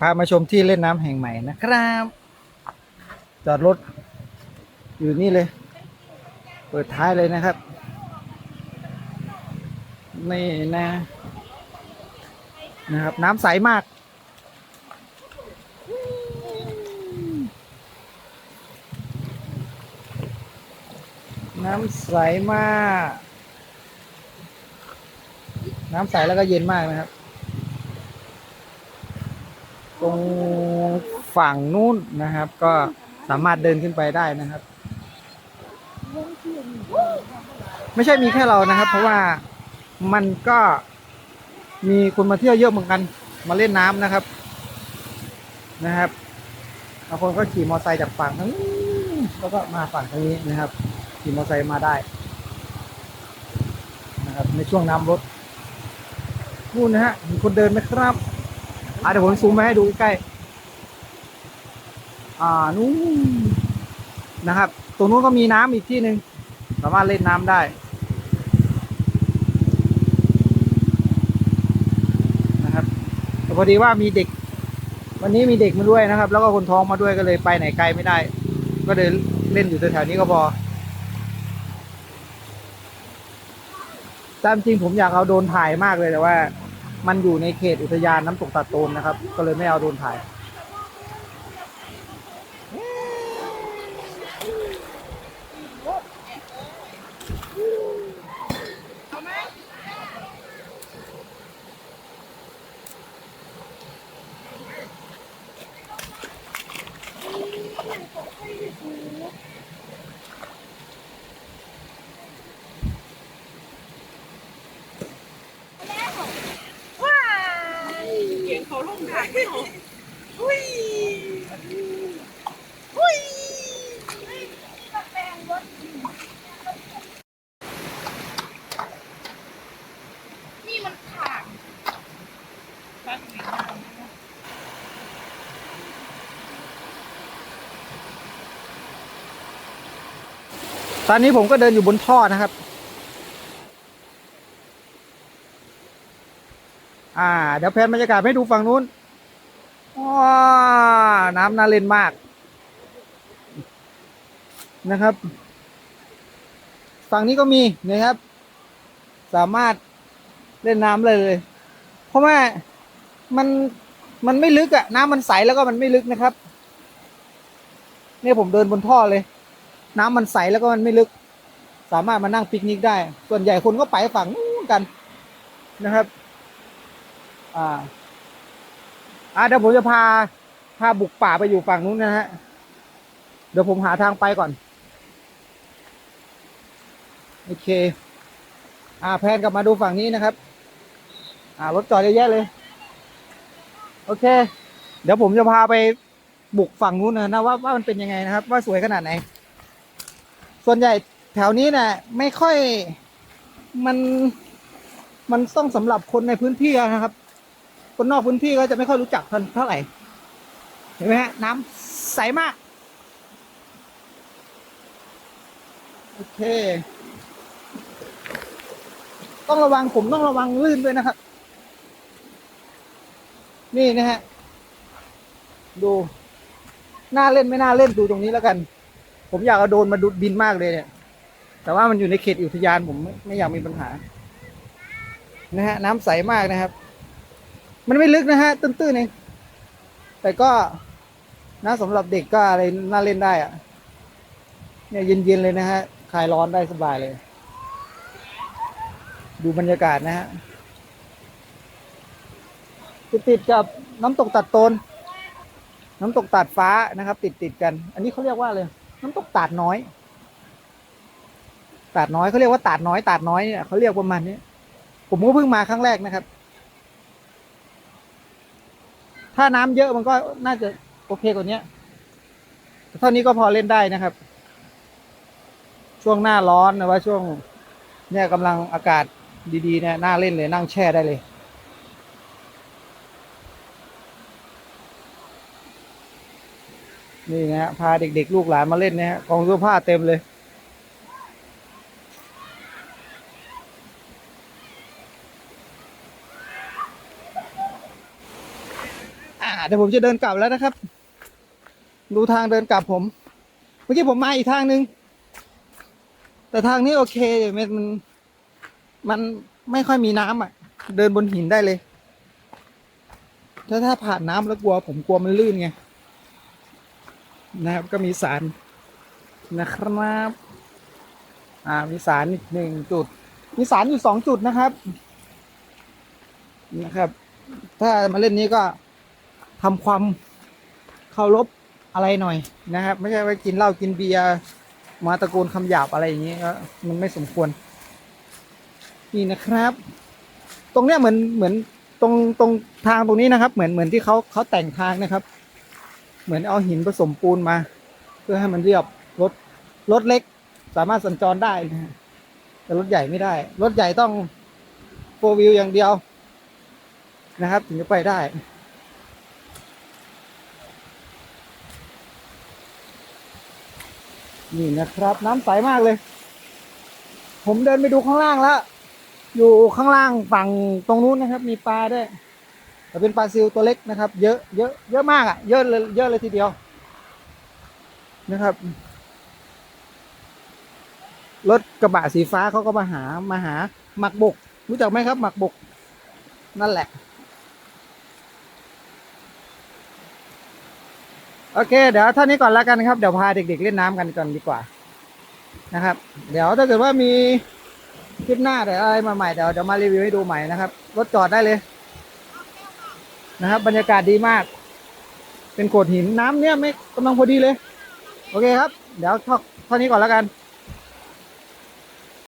พามาชมที่เล่นน้ำแห่งใหม่นะครับ จอดรถ อยู่นี่เลย เปิดท้ายเลยนะครับ นี่นะ นะครับ น้ำใสมาก น้ำใสมาก น้ำใสแล้วก็เย็นมากนะครับ ตรงฝั่งนู้นนะครับ ก็สามารถเดินขึ้นไปได้นะครับ ไม่ใช่มีแค่เรานะครับ เพราะว่ามันก็มีคนมาเที่ยวเยอะเหมือนกัน มาเล่นน้ำนะครับ นะครับบางคนก็ขี่มอเตอร์ไซค์จากฝั่งทั้งแล้วก็มาฝั่งทางนี้นะครับ ขี่มอเตอร์ไซค์มาได้นะครับ ในช่วงน้ำลดนู่นนะฮะมีคนเดินไหมครับ อะเดี๋ยวผมซูมมาให้ดูใกล้ๆอ่านู้นนะครับ ตรงนู้นก็มีน้ำอีกที่หนึ่งสามารถเล่นน้ำได้นะครับพอดีว่ามีเด็ก วันนี้มีเด็กมาด้วยนะครับ แล้วก็คนท้องมาด้วยก็เลยไปไหนไกลไม่ได้ ก็เดินเล่นอยู่แถวๆนี้ก็พอตามจริงผมอยากเอาโดนถ่ายมากเลยแต่ว่า มันอยู่ในเขตอุทยานน้ำตกตาโตนนะครับ ก็เลยไม่เอาโดรนถ่าย เสียงเขาลงถ่ายไม่ อุ้ยอุ้ยนี่มันขาดตอนนี้ผมก็เดินอยู่บนท่อนะครับ อ่า เดี๋ยวแพนบรรยากาศให้ดูฝั่งนู้นว้าน้ำน่าเล่นมาก นะครับ ฝั่งนี้ก็มีนะครับ สามารถเล่นน้ำเลยเลย เพราะว่ามันมันไม่ลึกอะน้ำมันใสแล้วก็มันไม่ลึกนะครับ เนี่ยผมเดินบนท่อเลย น้ำมันใสแล้วก็มันไม่ลึก สามารถมานั่งปิกนิกได้ ส่วนใหญ่คนก็ไปฝั่งนู้นกันนะครับ อ่าอ่าเดี๋ยวผมจะพาพาบุกป่าไปอยู่ฝั่งนู้นนะฮะ เดี๋ยวผมหาทางไปก่อน โอเค อ่าแพนกลับมาดูฝั่งนี้นะครับ อ่ารถจอดเยอะแยะเลย โอเค เดี๋ยวผมจะพาไปบุกฝั่งนู้นนะนะว่าว่ามันเป็นยังไงนะครับ ว่าสวยขนาดไหน ส่วนใหญ่แถวนี้นะไม่ค่อยมันมันต้องสำหรับคนในพื้นที่นะครับ คนนอกพื้นที่ก็จะไม่ค่อยรู้จักเท่าไหร่ เห็นไหมฮะ น้ำใสมาก โอเค ต้องระวังผมต้องระวังลื่นด้วยนะครับ นี่นะฮะ ดู น่าเล่นไม่น่าเล่นดูตรงนี้แล้วกัน ผมอยากเอาโดนมาดูบินมากเลยเนี่ย แต่ว่ามันอยู่ในเขตอุทยานผมไม่อยากมีปัญหา นะฮะ น้ำใสมากนะครับ มันไม่ลึกนะฮะ ตื้นๆเองแต่ก็นะสำหรับเด็กก็อะไรน่าเล่นได้อะเนี่ยเย็นๆเลยนะฮะคลายร้อนได้สบายเลย ดูบรรยากาศนะฮะติดๆกับน้ำตกตัดตน น้ำตกตาดฟ้านะครับติดติดๆกัน อันนี้เขาเรียกว่าเลยน้ำตกตาดน้อยตาดน้อยเขาเรียกว่าตาดน้อยตาดน้อยเนี่ยเขาเรียกประมาณนี้ผมก็เพิ่งมาครั้งแรกนะครับ ถ้าน้ำเยอะมันก็น่าจะโอเคกว่านี้แต่เท่านี้ก็พอเล่นได้นะครับ ช่วงหน้าร้อนนะว่าช่วง เนี่ยกำลังอากาศดีๆเนี่ยน่าเล่นเลยนั่งแช่ได้เลยนี่นะฮะพาเด็กๆ ลูกหลานมาเล่นนะฮะกองเสื้อผ้าเต็มเลย เดี๋ยวผมจะเดินกลับแล้วนะครับ ดูทางเดินกลับผม เมื่อกี้ผมมาอีกทางนึง แต่ทางนี้โอเคมันมันมันไม่ค่อยมีน้ำอะ เดินบนหินได้เลย ถ้าถ้าผ่านน้ำแล้วกลัว ผมกลัวมันลื่นไง นะครับก็มีสารนะครับ อ่ามีสารอีกหนึ่งจุด มีสารอยู่สองจุดนะครับ นะครับ ถ้ามาเล่นนี้ก็ ทำความเคารพอะไรหน่อยนะครับ ไม่ใช่ว่ากินเหล้ากินเบียร์มาตะโกนคำหยาบอะไรอย่างนี้ก็มันไม่สมควร นี่นะครับ ตรงเนี้ยเหมือนเหมือนตรงตรงทางตรงนี้นะครับ เหมือนเหมือนที่เขาเขาแต่งทางนะครับ เหมือนเอาหินผสมปูนมา เพื่อให้มันเรียบรถรถเล็ก สามารถสัญจรได้นะฮะแต่รถใหญ่ไม่ได้ รถใหญ่ต้องโฟวิวอย่างเดียวนะครับ ถึงจะไปได้ นี่นะครับ น้ำใสมากเลย ผมเดินไปดูข้างล่างแล้ว อยู่ข้างล่างฝั่งตรงนู้นนะครับ มีปลาด้วยแต่เป็นปลาซิวตัวเล็กนะครับ เยอะเยอะเยอะมากอะ่ะ เยอะเลยเยอะเลยทีเดียว นะครับรถกระบะสีฟ้าเขาก็มาหามาหาหมักบก รู้จักไหมครับหมักบก นั่นแหละ โอเค เดี๋ยวเท่านี้ก่อนแล้วกันครับ เดี๋ยวพาเด็ก ๆ เล่นน้ำกันก่อนดีกว่า นะครับ เดี๋ยวถ้าเกิดว่ามีคลิปหน้าเดี๋ยวอะไรมาใหม่เดี๋ยวเดี๋ยวมารีวิวให้ดูใหม่นะครับรถจอดได้เลย นะครับ บรรยากาศดีมาก เป็นโขดหินน้ำเนี่ยไม่กำลังพอดีเลย โอเคครับ เดี๋ยวท่าเท่านี้ก่อนแล้วกัน